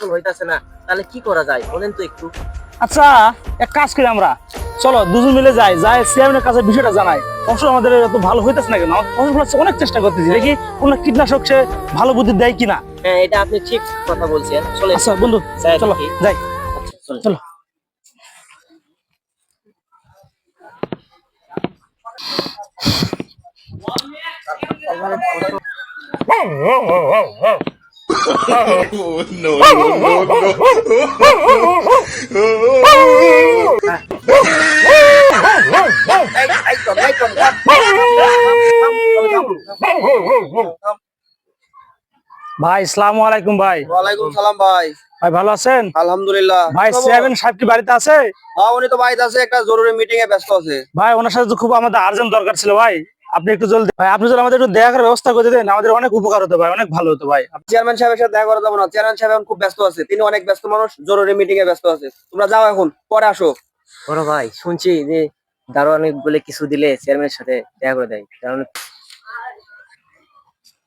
নির্বাচন হইতাছে না তাহলে কি করা যায়? বলেন তো একটু। আচ্ছা এক কাজ করি আমরা। চলো দুজন মিলে যাই যাই চেয়ারম্যানের কাছে বিষয়টা জানাই। অবশ্য আমাদের এত ভালো হইতেছে না কেন? আমরা অনেক চেষ্টা করতেছি দেখি কোন কীটনাশক সে ভালো বুদ্ধি দেয় কিনা। হ্যাঁ এটা আপনি ঠিক কথা বলছেন। চলে আচ্ছা বন্ধু চলো যাই। চলো। দেখি। যাই আচ্ছা, চলেন। Oh, no, no, no, no. ভাই আসসালামু আলাইকুম ভাই। ওয়ালাইকুম সালাম ভাই। ভাই ভালো আছেন? আলহামদুলিল্লাহ। ভাই? চেয়ারম্যান সাহেব কি বাড়িতে আছে? হ্যাঁ উনি তো বাড়িতে আছে একটা জরুরি মিটিং এ ব্যস্ত আছে। ভাই ওনার সাথে তো খুব আমাদের আর্জেন্ট দরকার ছিল ভাই। আপনি একটু জলদি ভাই আপনি যদি আমাদের একটু দেখা করার ব্যবস্থা করে দেন আমাদের অনেক উপকার হতো ভাই অনেক ভালো হতো ভাই। চেয়ারম্যান সাহেবের সাথে দেখা করা যাবে না। চেয়ারম্যান সাহেব এখন খুব ব্যস্ত আছে। তিনি অনেক ব্যস্ত মানুষ জরুরি মিটিং এ ব্যস্ত আছে। তোমরা যাও এখন পরে আসো। বড় ভাই শুনছি যে দারোয়ান বলে কিছু দিলে চেয়ারম্যানের সাথে দেখা করে দেয়। কারণ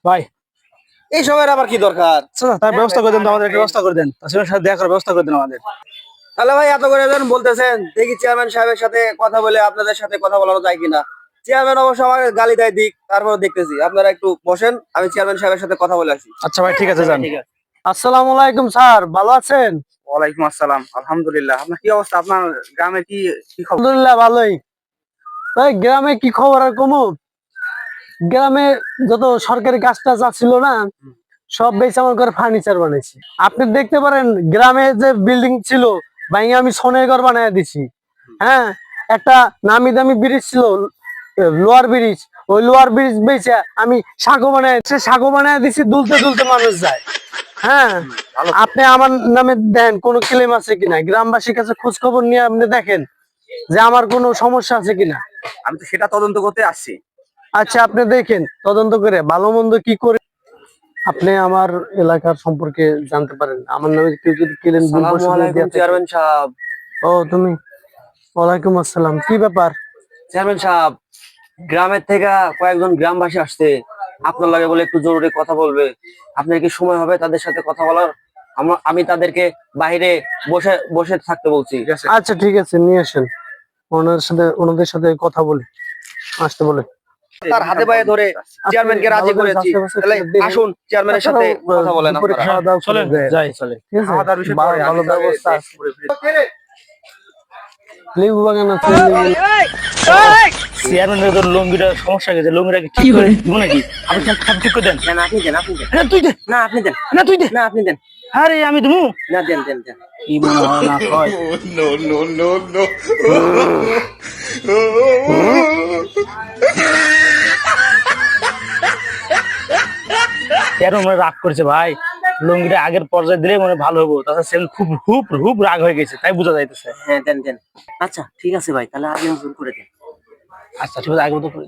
ভাই। এই সময়ের আবার কি দরকার? আচ্ছা তার ব্যবস্থা করে দেন আমাদের একটা ব্যবস্থা করে দেন। তার সাথে দেখা করার ব্যবস্থা করে দেন আমাদের। তাহলে ভাই এত করে যখন বলতেছেন দেখি চেয়ারম্যান সাহেবের সাথে কথা বলে আপনাদের সাথে কথা বলানো যায় কিনা। চেয়ারম্যান অবশ্য আমাকে গালি দেয় দিক তারপর দেখতেছি। আপনারা একটু বসেন আমি চেয়ারম্যান সাহেবের সাথে কথা বলে আসি। আচ্ছা ভাই ঠিক আছে যান। আসসালামু আলাইকুম স্যার ভালো আছেন? ওয়ালাইকুম আসসালাম আলহামদুলিল্লাহ। আপনার কি অবস্থা? আপনার গ্রামে কি কি খবর? আলহামদুলিল্লাহ ভালোই। ভাই গ্রামে কি খবর আর কমু? গ্রামে যত সরকারি কাজ টাজ ছিল না সব বেশ আমার ঘরে ফার্নিচার বানাইছি। আপনি দেখতে পারেন গ্রামে যে বিল্ডিং ছিল ভাইঙ্গে আমি সোনের ঘর বানাই দিছি। হ্যাঁ একটা নামি দামি ব্রিজ ছিল লোয়ার ব্রিজ। ওই লোয়ার ব্রিজ বেচে আমি সাগো বানায় সে সাগো বানাই দিছি দুলতে দুলতে মানুষ যায়। হ্যাঁ? আপনি আমার নামে দেন কোনো ক্লেম আছে কিনা? গ্রামবাসীর কাছে খোঁজ খবর নিয়ে আপনি দেখেন যে আমার কোনো সমস্যা আছে কিনা। আমি তো সেটা তদন্ত করতে আসছি। আচ্ছা আপনি দেখেন তদন্ত করে ভালো মন্দ কি করে আপনি আমার এলাকার সম্পর্কে জানতে পারেন। আমার নামে কেউ যদি থাকে- চেয়ারম্যান সাহেব। ও তুমি ওয়ালাইকুম আসসালাম। কি ব্যাপার? চেয়ারম্যান সাহেব গ্রামের থেকে কয়েকজন গ্রামবাসী আসছে। আপনার লাগে বলে একটু জরুরি কথা বলবে। আপনার কি সময় হবে তাদের সাথে কথা বলার? আমা- আমি তাদেরকে বাইরে বসে বসে থাকতে বলছি। আচ্ছা ঠিক আছে নিয়ে আসেন। ওনার সাথে ওনাদের সাথে কথা বলি। আসতে বলে। তার হাতে পায়ে ধরে চেয়ারম্যানকে রাজি করে করেছি। তাহলে আসুন চেয়ারম্যানের সাথে কথা বলেন আপনারা। চলেন যাই। চলে ঠিক আছে? খাওয়া দাওয়ার বিষয় ভালো ব্যবস্থা আছে। লেবু বাগান আছে। চেয়ারম্যানের লঙ্গিটা সমস্যা গেছে লঙ্গিটা কি ঠিক করে দিব নাকি? আপনি ঠিক- ঠিক করে দেন। না, না আপনি দেন আপনি দেন। না তুই দে। না আপনি দেন। না তুই দে। না আপনি দেন। আরে আমি না দেন দেন দেন। কি মনে হয়। না কয় Oh, রাগ করেছে ভাই। লঙ্গিটা আগের পর্যায়ে দিলে মনে ভালো হব তাছাড়া সেল খুব হুপ হুপ রাগ হয়ে গেছে তাই বোঝা যাইতেছে। হ্যাঁ দেন দেন। আচ্ছা ঠিক আছে ভাই তাহলে আগে জোর করে দেন। আচ্ছা ঠিক আছে আগে মতো করে